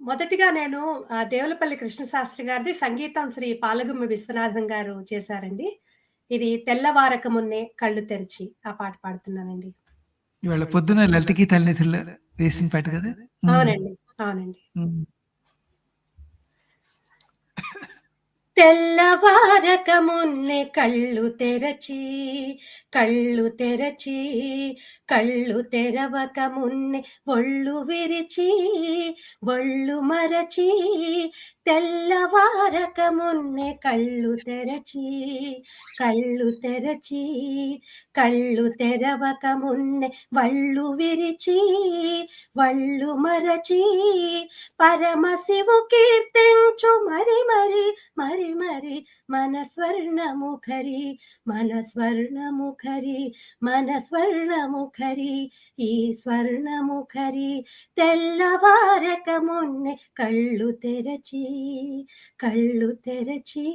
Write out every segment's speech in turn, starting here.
మొదటిగా నేను దేవులపల్లి కృష్ణశాస్త్రి గారిది సంగీతం శ్రీ పాలగుమ్మి విశ్వనాథం గారు చేశారండి. ఇది తెల్లవారక మున్నే కళ్ళు తెరిచి ఆ పాట పాడుతున్నానండి. ఇవాళ పొద్దున లలిత గీతాలనిధిలో వేసిన పాట కదా! అవునండి. అవునండి. తెల్లవారక మున్నె కళ్ళు తెరచి, కళ్ళు తెరచి, కళ్ళు తెరవక మున్నె ఒళ్ళు విరిచి, ఒళ్ళు మరచి, తెల్లవారక మున్నె కళ్ళు తెరచి, కళ్ళు తెరచి, కళ్ళు తెరవక మున్నె వళ్ళు విరిచి, వళ్ళు మరచి, పరమశివు కీర్తించు. మరి మరి మరి మరి మన స్వర్ణముఖరి మన స్వర్ణముఖరి మన స్వర్ణముఖరి ఈ స్వర్ణముఖరి తెల్లవారక మొన్నె కళ్ళు తెరచి కళ్ళు తెరచి.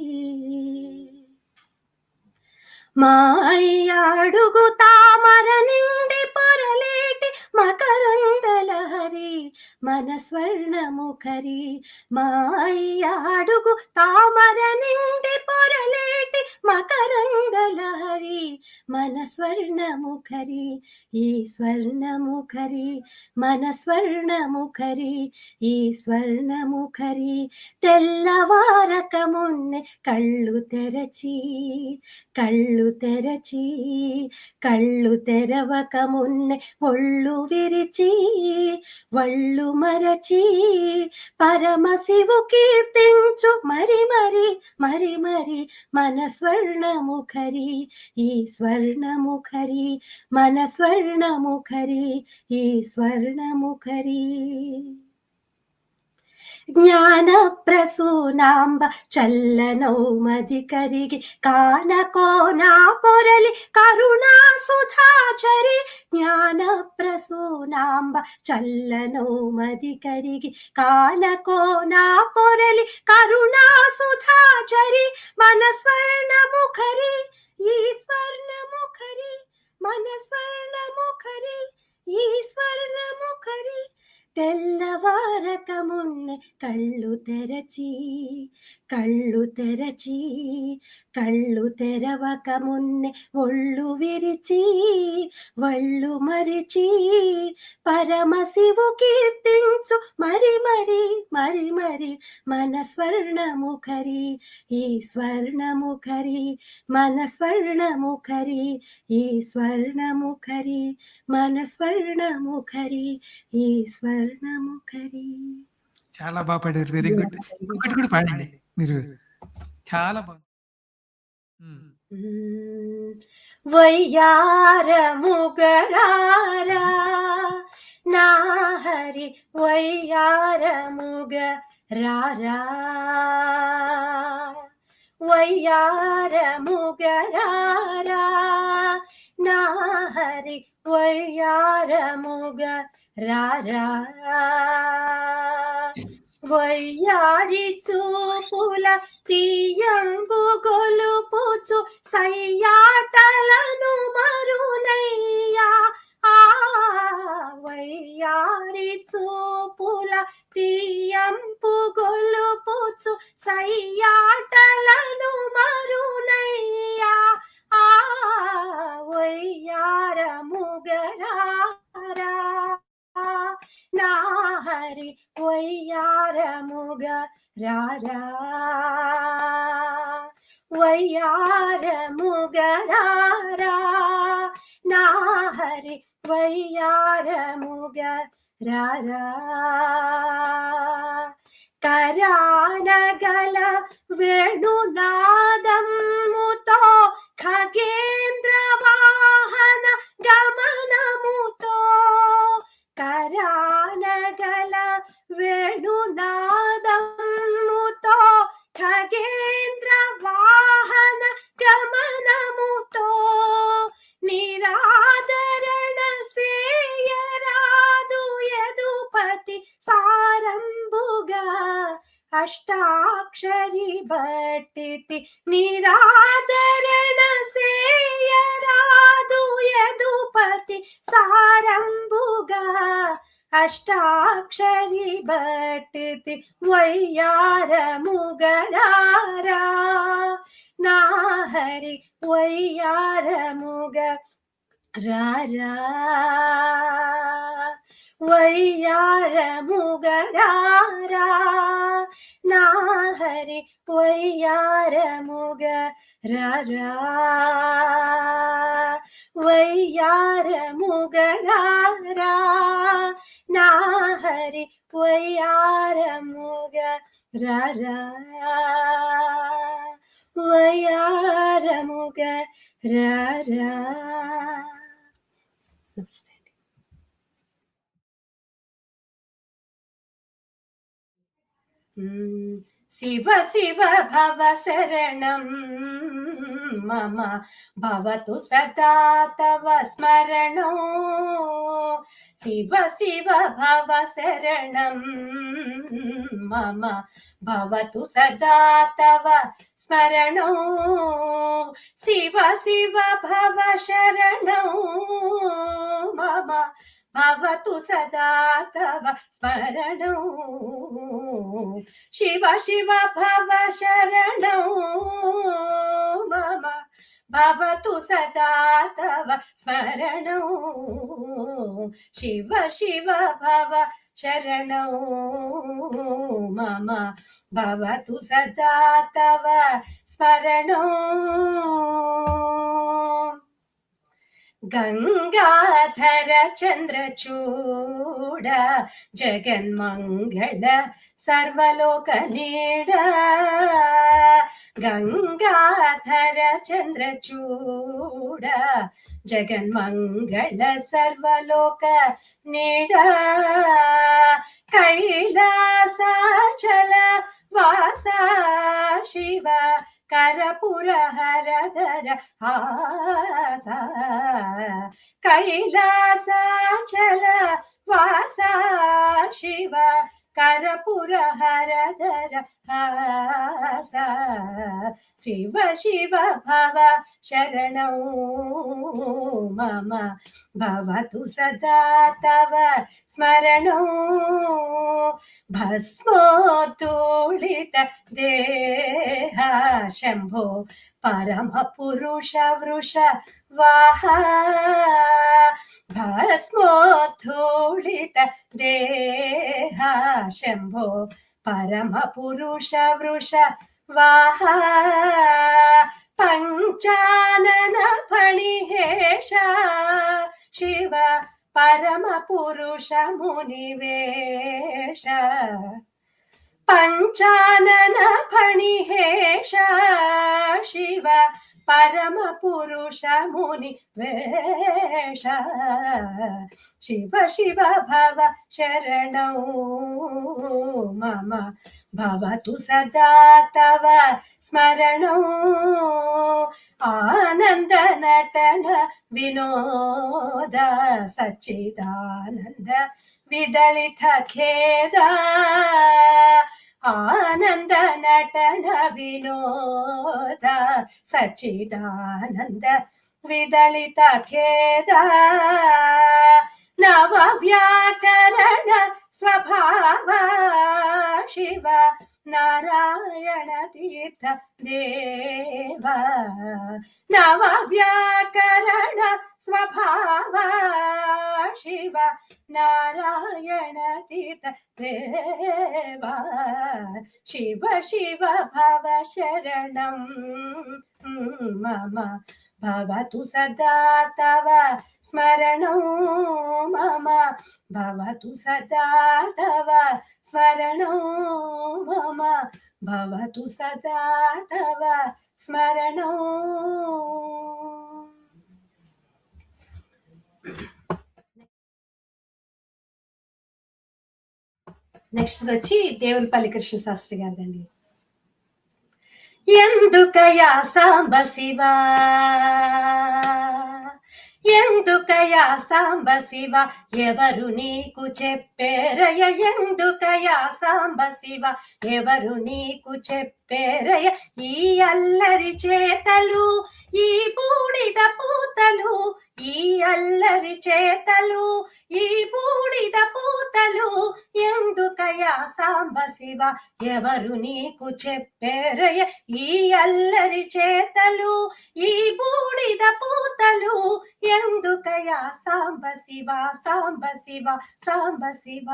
మా అయ్యాడుగు తామర నిండి పొరలేటి మకరందలహరి మన స్వర్ణముఖరి మా అయ్యాడుగు తామర నిండి పొరలేటి మకరందలహరి మన స్వర్ణముఖరి ఈ స్వర్ణముఖరి మన స్వర్ణముఖరి ఈ స్వర్ణముఖరి తెల్లవారక మున్నె కళ్ళు తెరచి కళ్ళు తెరచి కళ్ళు తెరవక మున్నె ఒళ్ళు విరిచి వళ్ళు మరచి పరమశివు కీర్తించు. మరి మరి మరి మరి మన స్వర్ణముఖరి ఈ స్వర్ణముఖరి మన స్వర్ణముఖరి ఈ స్వర్ణముఖరి జ్ఞాన ప్రసూనాంబ చల్లనౌమది కరిగి కానకోనా పొరలి కరుణా సుధాచరి జ్ఞాన ప్రసూనాంబ చల్లనౌమది కరిగి కానకోనా పొరలి కరుణా సుధాచరి మన స్వర్ణముఖరి ఈ స్వర్ణముఖరి మన స్వర్ణముఖరి ఈ స్వర్ణముఖరి తెల్లవారకమున్న కళ్ళు తెరచి కళ్ళు తెరచి కళ్ళు తెరవక మున్నె ఒళ్ళు విరిచి వళ్ళు మరిచి పరమశివు కీర్తించు మరి మరి మరి మరి మన స్వర్ణముఖరి ఈ స్వర్ణముఖరి మన స్వర్ణముఖరి ఈ స్వర్ణముఖరి మన స్వర్ణముఖరి ఈ స్వర్ణముఖరి చాలా బా పాడారు. Very good. ఇంకొకటి కూడా పాడండి మీరు. చాలా బాగుంది. వయ్యారముగరారా నా హరి వయ్యారముగ రారా వయ్యారముగరారా నా హరి వయ్యారముగ రారా వయ్యారి చూపుల తీయంబు గొలుపుచు సయ్యాటలను మరునయ్యా. ఆ వయ్యారి చూపుల తీయంపు గొలుపుచు సయ్యాటలను మరునయ్యా. ఆ వయ్యార ముగరారా. నా హరి వయ్యారముగ రారా. వయ్యారముగ రారా. నా హరి వయ్యారముగ రారా. కరానగల వేణునాదముతో ఖగేంద్ర వాహన ಪ್ರೀತಿ ನಿರಾದರಣ ಸೇಯರಾದು ಯದುಪತಿ ಸಾರಂಭುಗ ಅಷ್ಟಾಕ್ಷರಿ ಭಟ್ಟಿ హరి వయ్యార ముగ రారా వయ్యార ముగరారా నా హరి వయ్యార ముగ రారా వయ్యార ముగ రారా నమస్తే మ్మ్. శివ శివ భవ శరణం మమ భవతు సదా తవ స్మరణో శివ శివ భవ శరణం మమ భవతు సదా తవ స్మరణో శివ శివ భవ శరణో మమ భవతు సదా తవ స్మరణో శివ శివ భవ శరణో మమ భవతు సదా తవ స్మరణో గంగాధర చంద్రచూడ జగన్మంగళ సర్వలోక నీడ. గంగాధర చంద్రచూడ జగన్మంగళ సర్వలోక నీడ. కైలాసాచల వాస శివ కరపుర హరధర హాస కైలాసాచల వాస శివ కరపుర హరధర హాస. శివ శివ భవ శరణౌ మమ. భవతు సదా తవ స్మరణో. భస్మోత్తూళిత దేహ శంభో. పరమ वा भस्मोधूलित देहा शम्भो परमपुरुष वृष वाः पञ्चानन फणिहेष शिव परमपुरुष मुनिवेश पञ्चानन फणिहेष शिव పరమ పురుషముని వేష. శివ శివ భవ శరణౌ. మమ భవతు సదా తవ స్మరణౌ. ఆనంద నటన వినోద సచ్చిదానంద విదళిత ఖేద. ఆనంద నటన వినోద సచ్చిదానంద విదళిత ఖేద నవ వ్యాకరణ స్వభావ శివ నారాయణ తీర్థ దేవ నవ వ్యాకరణ స్వభావ శివ నారాయణ తీర్థ దేవ శివ శివ భవ శరణం మమ భవతు సదా తవ స్మరణో మమ భవతు సదా తవ స్మరణో మమ భవతు సదా తవ స్మరణో నెక్స్ట్ వచ్చి దేవులపల్లి కృష్ణ శాస్త్రి గారిదండి. ఎందుకయా సాంబ శివా ఎందుకయా సాంబ శివ? ఎవరు నీకు చెప్పేరయ ఎందుకయా సాంబ శివ? ఎవరు నీకు చెప్పేరయ ఈ అల్లరి చేతలు ఈ బూడిద పూతలు ఈ అల్లరి చేతలు ఈ బూడిద పూతలు ఎందుకయా సాంబ శివ? ఎవరు నీకు చెప్పేరయ ఈ అల్లరి చేతలు ఈ బూడిద పూతలు ఎందుకయా సాంబ శివ సాంబ శివ సాంబ శివ.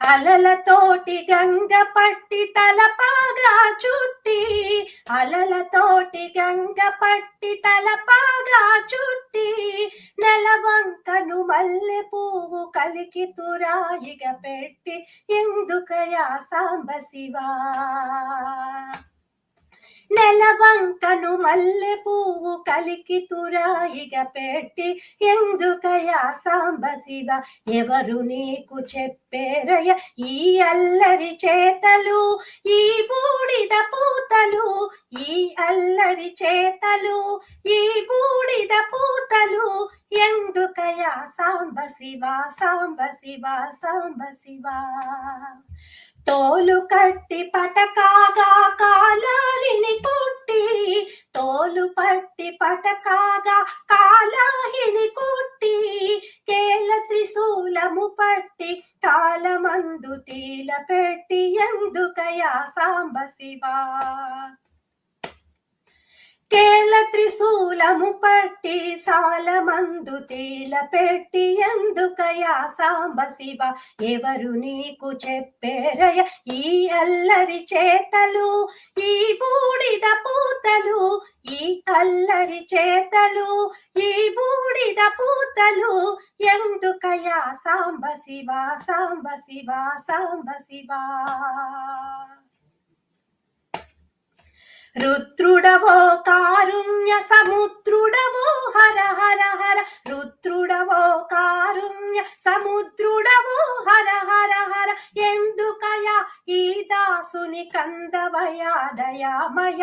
అలలతోటి గంగ పట్టి తలపాగా చుట్టి అలలతోటి గంగ పట్టి తలపాగా చుట్టి నెలవంకను మల్లె పువ్వు కలికి తురాయిగా పెట్టి ఎందుకయా సాంబ శివా. నెలవంకను మల్లె పువ్వు కలికి తురాయిగ పెట్టి ఎందుకయా సాంబ శివ? ఎవరు నీకు చెప్పేరయ? ఈ అల్లరి చేతలు ఈ బూడిద పూతలు ఈ అల్లరి చేతలు ఈ బూడిద పూతలు ఎందుకయా సాంబ శివ? సాంబ శివ సాంబ శివ. తోలు కట్టి పటకాగా కాలాలిని కుట్టి తోలు పట్టి పటకాగా కాలాహిని కుట్టి కేల త్రిశూలము పట్టి కాలమందు తీల పెట్టి ఎందుకయా సాంబ శివా కేల త్రిశూలము పట్టి సాలమందు తేల పెట్టి ఎందుకయా సాంబ శివ? ఎవరు నీకు చెప్పేరయ? ఈ అల్లరి చేతలు ఈ బూడిద పూతలు ఈ అల్లరి చేతలు ఈ బూడిద పూతలు ఎందుకయా సాంబ శివ? సాంబ శివ సాంబ శివ. రుద్రుడవో కారుణ్య సముద్రుడవో హర హర హర. రుద్రుడవో కారుణ్య సముద్రుడవో హర హర హర. ఎందుకయా ఈ దాసుని కందవయా దయామయ?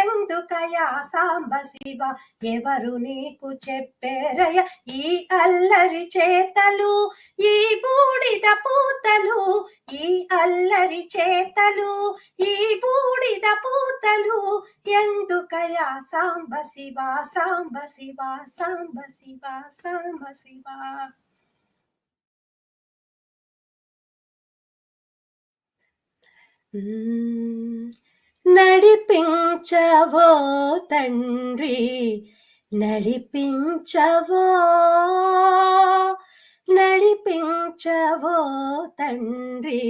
ఎందుకయా సాంబ శివ? ఎవరు నీకు చెప్పేరయ? ఈ అల్లరి చేతలు ఈ బూడిద పూతలు ఈ అల్లరి చేతలు ఈ బూడిద పూతలు ఎందుకయా సాంబ శివ సాంబ శివ సాంబ శివ సాంబ శివ. నడిపించవో తండ్రి నడిపించవో నడిపించవో తండ్రి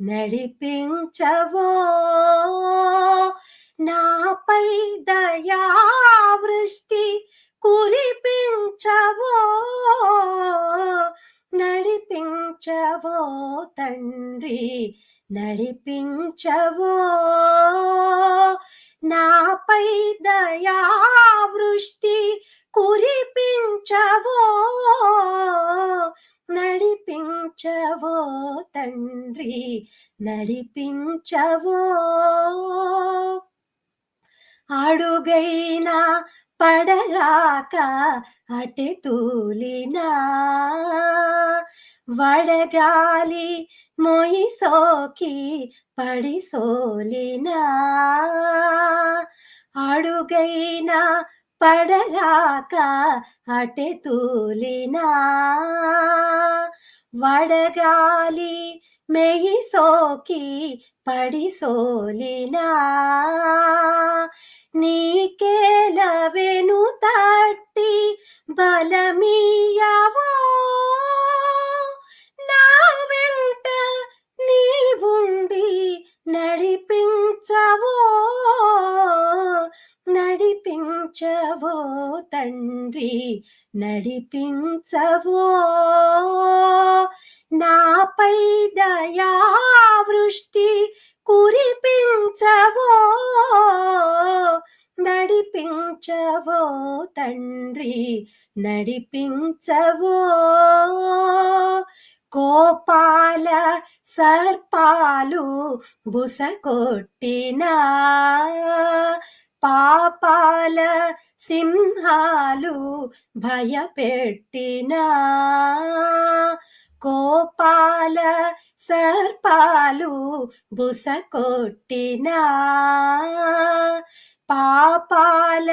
నడిపించవో నాపై దయావృష్టి కురిపించవో నడిపించవో తండ్రి నడిపించవో. నాపై దయావృష్టి కురిపించవో నడిపించవో తండ్రి నడిపించవో. అడుగైనా పడరాక అటె తూలినా. వడగాలి మొయి సోకి పడి సోలినా. అడుగైనా పడరాక అటె తూలినా. వడగాలి మెయి సోకి పడి సోలినా. నీకేలవెను తట్టి బలమీయవో. నా వెంట నీవుండి నడిపించవో. నడిపించవో తండ్రి నడిపించవో. నాపై దయావృష్టి కురిపించవో నడిపించవో తండ్రి నడిపించవో. కోపాల సర్పాలు బుస కొట్టినా పాపాల సింహాలు భయపెట్టినా. కోపాల సర్పాలు బుస కొట్టినా పాపాల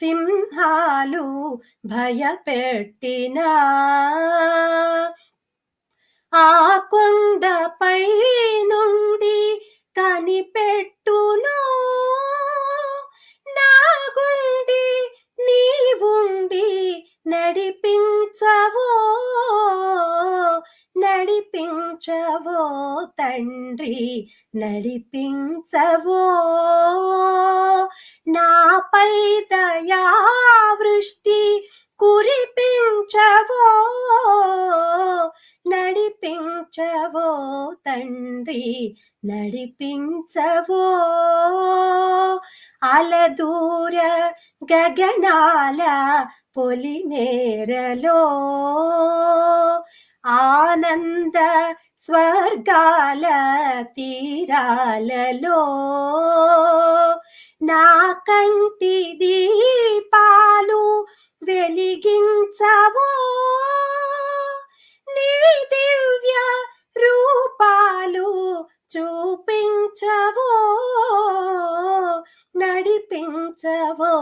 సింహాలు భయపెట్టినా. ఆ కొండపై నుండి కనిపెట్టును. నా గుండి నీవుండి నడి నడిపించవో తండ్రి నడిపించవో. నాపై దయావృష్టి కురిపించవో నడిపించవో తండ్రి నడిపించవో. అలదూర గగనాల పొలిమేరలో ఆనంద స్వర్గాల తీరాలలో నా కంటి దీపాలు వెలిగించవో. నీ దివ్య రూపాలు చూపించవో. నడిపించవో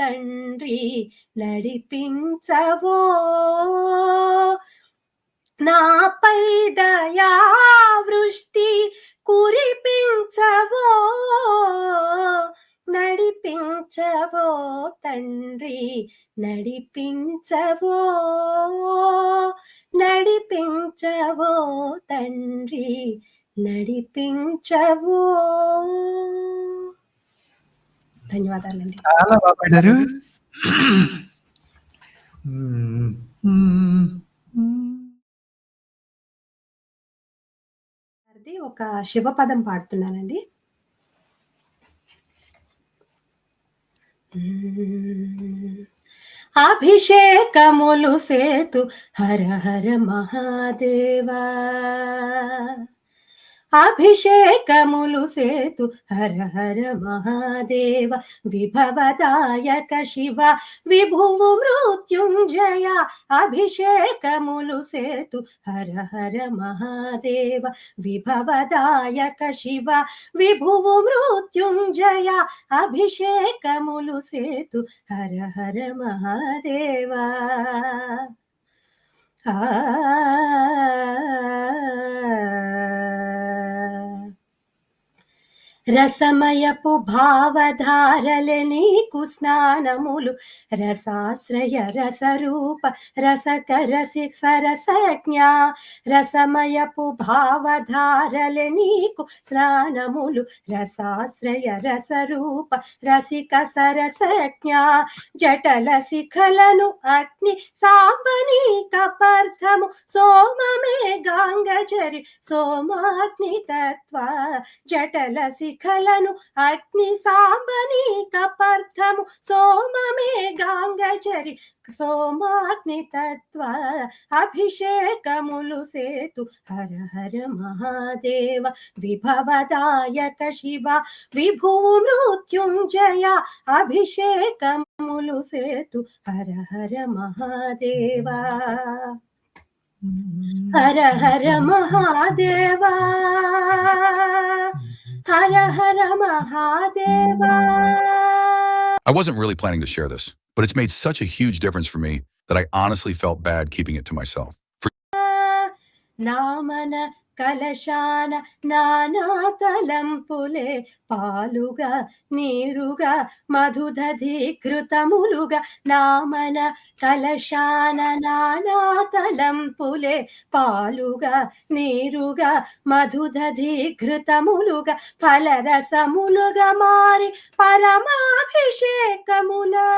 తండ్రి నడిపించవో. నాపై దయా వృష్టి కురిపించవో నడిపించవో తండ్రి నడిపించవో నడిపించవో తండ్రి నడిపించవో. ధన్యవాదాలండి. చాలా బాగా పాడారు. ఒక శివపదం పాడుతున్నానండి. అభిషేకములు సేతు హర హర మహాదేవా. అభిషేకములు సేతు హర హర మహాదేవ విభవదాయక శివ విభువు మృత్యుంజయ అభిషేకములు సేతు హర హర మహాదేవ విభవదాయక శివ విభువు మృత్యుంజయ అభిషేకములు సేతు హర హర మహాదేవ. ఆ రసమయపు భావధారల నీకు స్నానములు. రసాశ్రయ రసరూప రసకరసి సరసజ్ఞ. రసమయపు భావధారల నీకు స్నానములు. రసాశ్రయ రసరూప రసిక సరసజ్ఞ. జటల శిఖలను అగ్ని సాంబని కపర్థము. సోమమే గాంగజరి సోమాగ్ని తత్వ జటల శిఖలను అగ్ని సాంబని కపర్థము సోమమే గాంగచరి సోమాగ్ని తత్వ అభిషేకములు సేతు. హర హర మహాదేవ విభవదాయక శివ విభువు మృత్యుంజయ అభిషేకములు సేతు. హర హర మహాదేవ హర హర Mahadeva. Hara Hara Mahadeva. I wasn't really planning to share this, but it's made such a huge difference for me that I honestly felt bad keeping it to myself. For Namana కలశాన నానా తలంపులే పాలుగా నీరుగా మధుదధీకృతములుగా నామన కలశాన నానా తలంపులే పాలుగా నీరుగా మధుదధీకృతములుగా ఫలరసములుగా మారి పరమాభిషేకములా.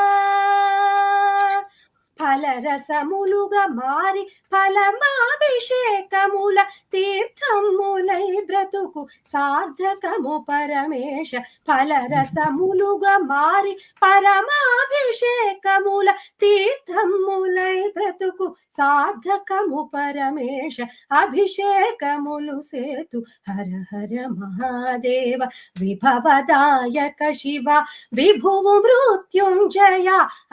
ఫలరసములుగా మారి ఫలమాభిషేకముల తీర్థములై బ్రతుకు సార్థకము పరమేశ ఫలరసములుగా మారి పరమాభిషేకముల తీర్థములై బ్రతుకు సార్థకము పరమేశ అభిషేకములు సేతు హర హర మహాదేవ విభవదాయక శివ విభువు మృత్యుంజయ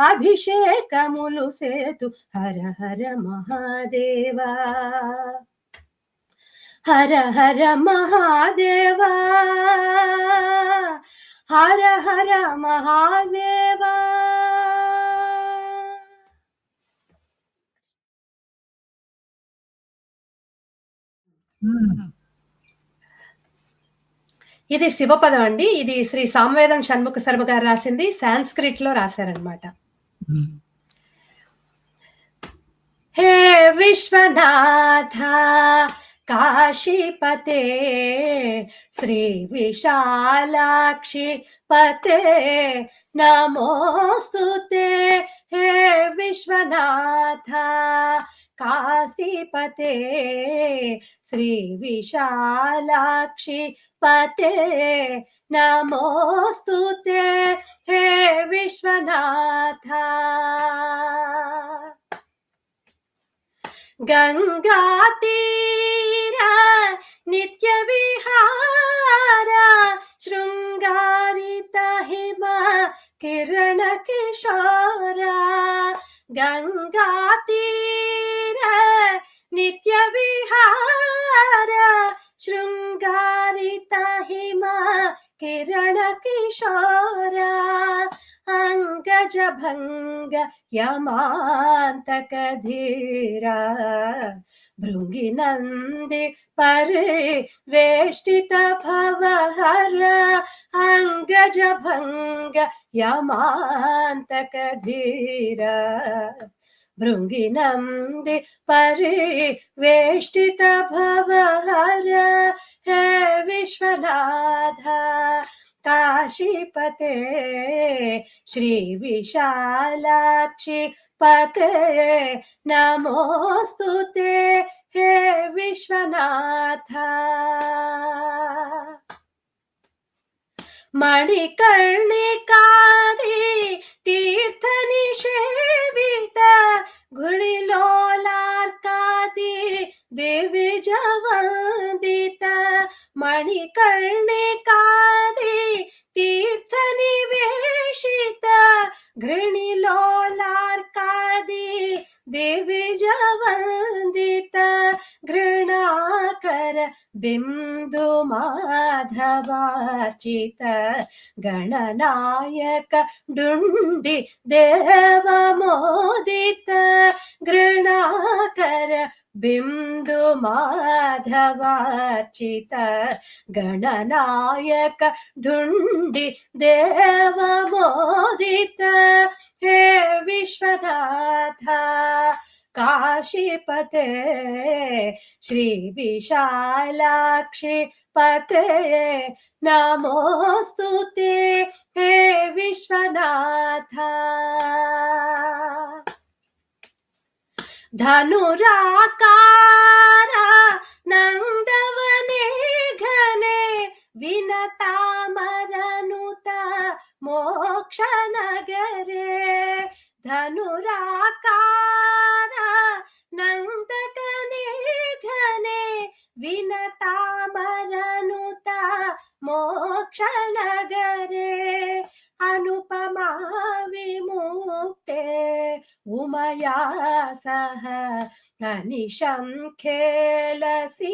అభిషేకములు సేతు హర హర మహాదేవా. హర హర మహాదేవా. హర హర మహాదేవా. ఇది శివపదం అండి. ఇది శ్రీ సామవేదం షణ్ముఖ శర్మ గారు రాసింది. సాంస్క్రిట్లో రాశారనమాట हे विश्वनाथा काशीपते श्रीविशालाक्षि पते नमोस्तुते हे विश्वनाथ काशीपते श्रीविशालाक्षि पते नमोस्तुते हे विश्वनाथ। गङ्गातीरा नित्यविहार शृङ्गारित हिम किरणकिशोर। गङ्गातीर नित्यविहार शृङ्गारित हिम किरणकिशोर अङ्गजभङ्ग यमान्तकधीरा भृङ्गिनन्दि परिवेष्टित भवहर अङ्गजभङ्ग यमान्तकधीरा भृङ्गिनन्दि परिवेष्टित भवहर हे विश्वनाथ। काशीपते श्रीविशालाक्षि पते नमोऽस्तु ते हे विश्वनाथ। मणिकर्णिकादि तीर्थनिषेवित घुणिलोलार्कादि देवी जवन्दित मणिकर्णिकादि तीर्थनिवेशित घृणिलोलार्कादि दिवि घृणाकर बिन्दुमाधवाचित गणनायक डुण्डि देवमोदित घृणाकर बिन्दु माधवार्चित गणनायक ढुण्डि देवमोदित हे विश्वनाथ काशीपते श्रीविशालाक्षि पते नमोऽस्तु ते। हे विश्वनाथ। ధనురాకార నందవనే ఘనే వినతామరనుత మోక్ష నగరే ధనురాకార उमया सह अनिशं खेलसि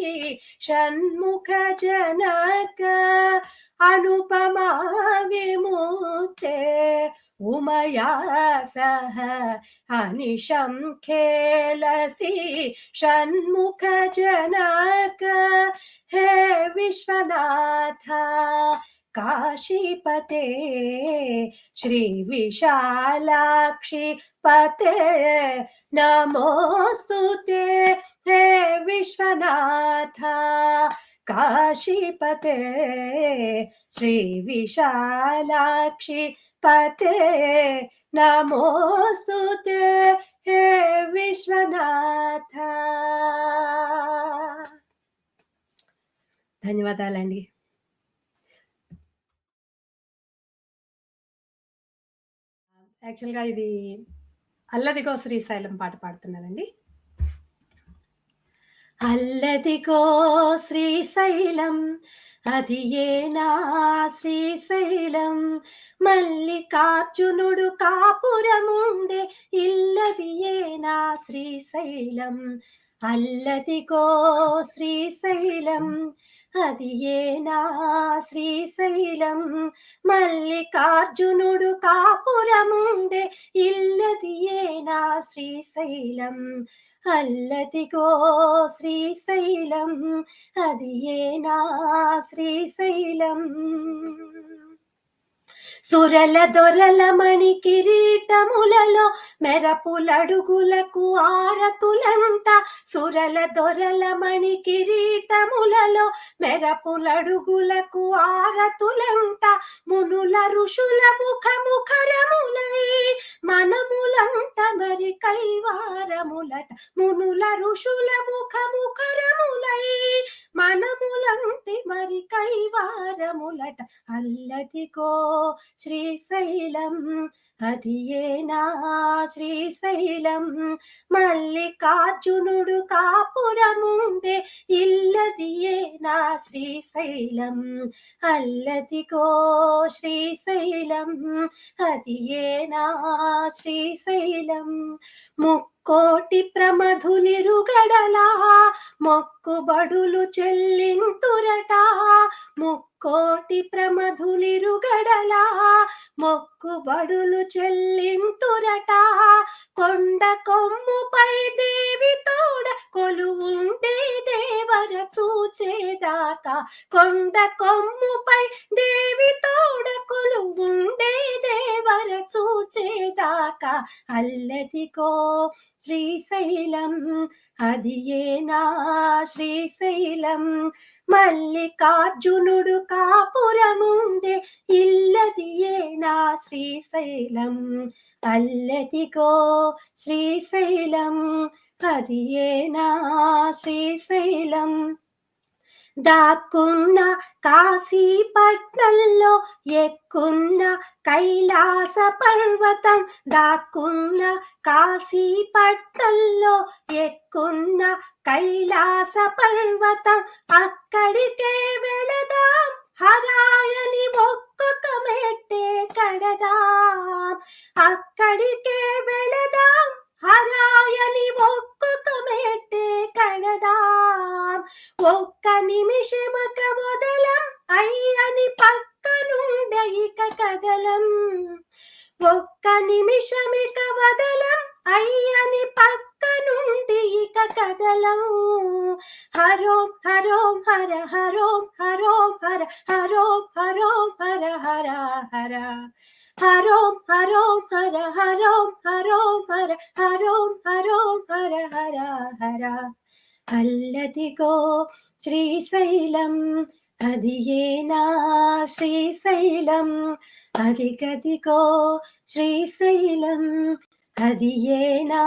षण्मुखजनक अनुपमा विमुक्ते उमया सह अनिशं खेलसि षण्मुखजनक हे विश्वनाथ काशीपते श्रीविशालाक्षि पते नमोऽस्तु ते हे विश्वनाथ काशीपते श्रीविशालाक्षि पते नमोऽस्तु ते हे విశ్వనాథ ధన్యవాదాలండి యాక్చువల్గా ఇది అల్లదిగో శ్రీశైలం పాట పాడుతున్నానండి అల్లదిగో శ్రీశైలం అది ఏనా శ్రీశైలం? మల్లికార్జునుడు కాపురముండే ఇల్లది ఏనా శ్రీశైలం? అల్లదిగో శ్రీశైలం అది ఏనా శ్రీశైలం? మల్లికార్జునుడు కాపురముండే ఇల్లది ఏనా శ్రీశైలం? అల్లదిగో శ్రీశైలం అది ఏనా శ్రీశైలం? సురల దొరల మణి కిరీటములలో మెరపులడుగులకు ఆరతులంట. సురల దొరల మణి కిరీటములలో మెరపులడుగులకు ఆరతులంట. మునుల ఋషుల ముఖ ముఖరములై మనములంత మరి కైవారములట. మునుల ఋషుల ముఖ ముఖరములై మనములంతి మరి కైవారములట. అల్లదిగో శ్రీశైలం అది ఏనా శ్రీశైలం మల్లికార్జునుడు కాపురముందే ఇల్లది ఏనా శ్రీశైలం అల్లదిగో శ్రీశైలం అది ఏనా శ్రీశైలం కోటి ప్రమధులిరుగడలా మొక్కుబడులు చెల్లింతురట. ముక్కోటి ప్రమధులిరుగడలా మొక్కుబడులు చెల్లింతురట. కొండ కొమ్ముపై దేవి తోడ కొలువుండే దేవర చూచేదాకా కొండ కొమ్ముపై దేవి తోడ కొలువుండే దేవర చూచేదాకా అల్లదిగో శ్రీశైలం అది ఏనా శ్రీశైలం? మల్లికార్జునుడు కాపురముందే ఇల్లది ఏనా శ్రీశైలం? అల్లదిగో శ్రీశైలం అది ఏనా శ్రీశైలం? దాక్కున్న కాశీపట్నంలో ఎక్కున్న కైలాస పర్వతం. దాక్కున్న కాశీపట్నంలో ఎక్కున్న కైలాస పర్వతం. అక్కడికే వెళదాం హరాయని ఒక్కొక్క మెట్టే కడదాం. అక్కడికే వెళదాం హరాయని ఒక్కొక్క మెట్టే కడదాం. ఒక్క నిమిషమక వదలం అయ్యని పక్కనుండే ఇక కదలం. ఒక్క నిమిషమిక వదలం అయ్యని పక్కనుండి ఇక కదలం. హరోం హరోం హర హరోం హరోం హర హరోం హరోం హర హర హర. హరోం హరోం హర హరోం హరోం హర హరోం హరోం హర హర హర అల్లదిగో శ్రీశైలం అది ఏనా శ్రీశైలం? అది గదిగో శ్రీశైలం అది ఏనా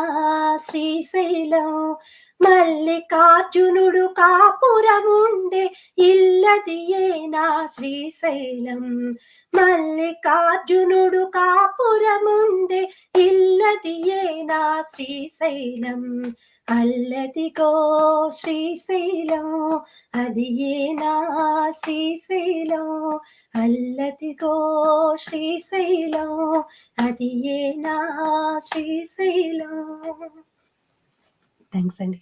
శ్రీశైలం. మల్లికార్జునుడు కాపురముండే ఇల్లది ఏనా శ్రీశైలం. మల్లికార్జునుడు కాపురముండే ఇల్లది ఏనా శ్రీశైలం. అల్లదిగో శ్రీశైలం అది ఏనా శ్రీశైలం? అల్లదిగో శ్రీశైలం అది ఏనా శ్రీశైలం? థ్యాంక్స్ అండి.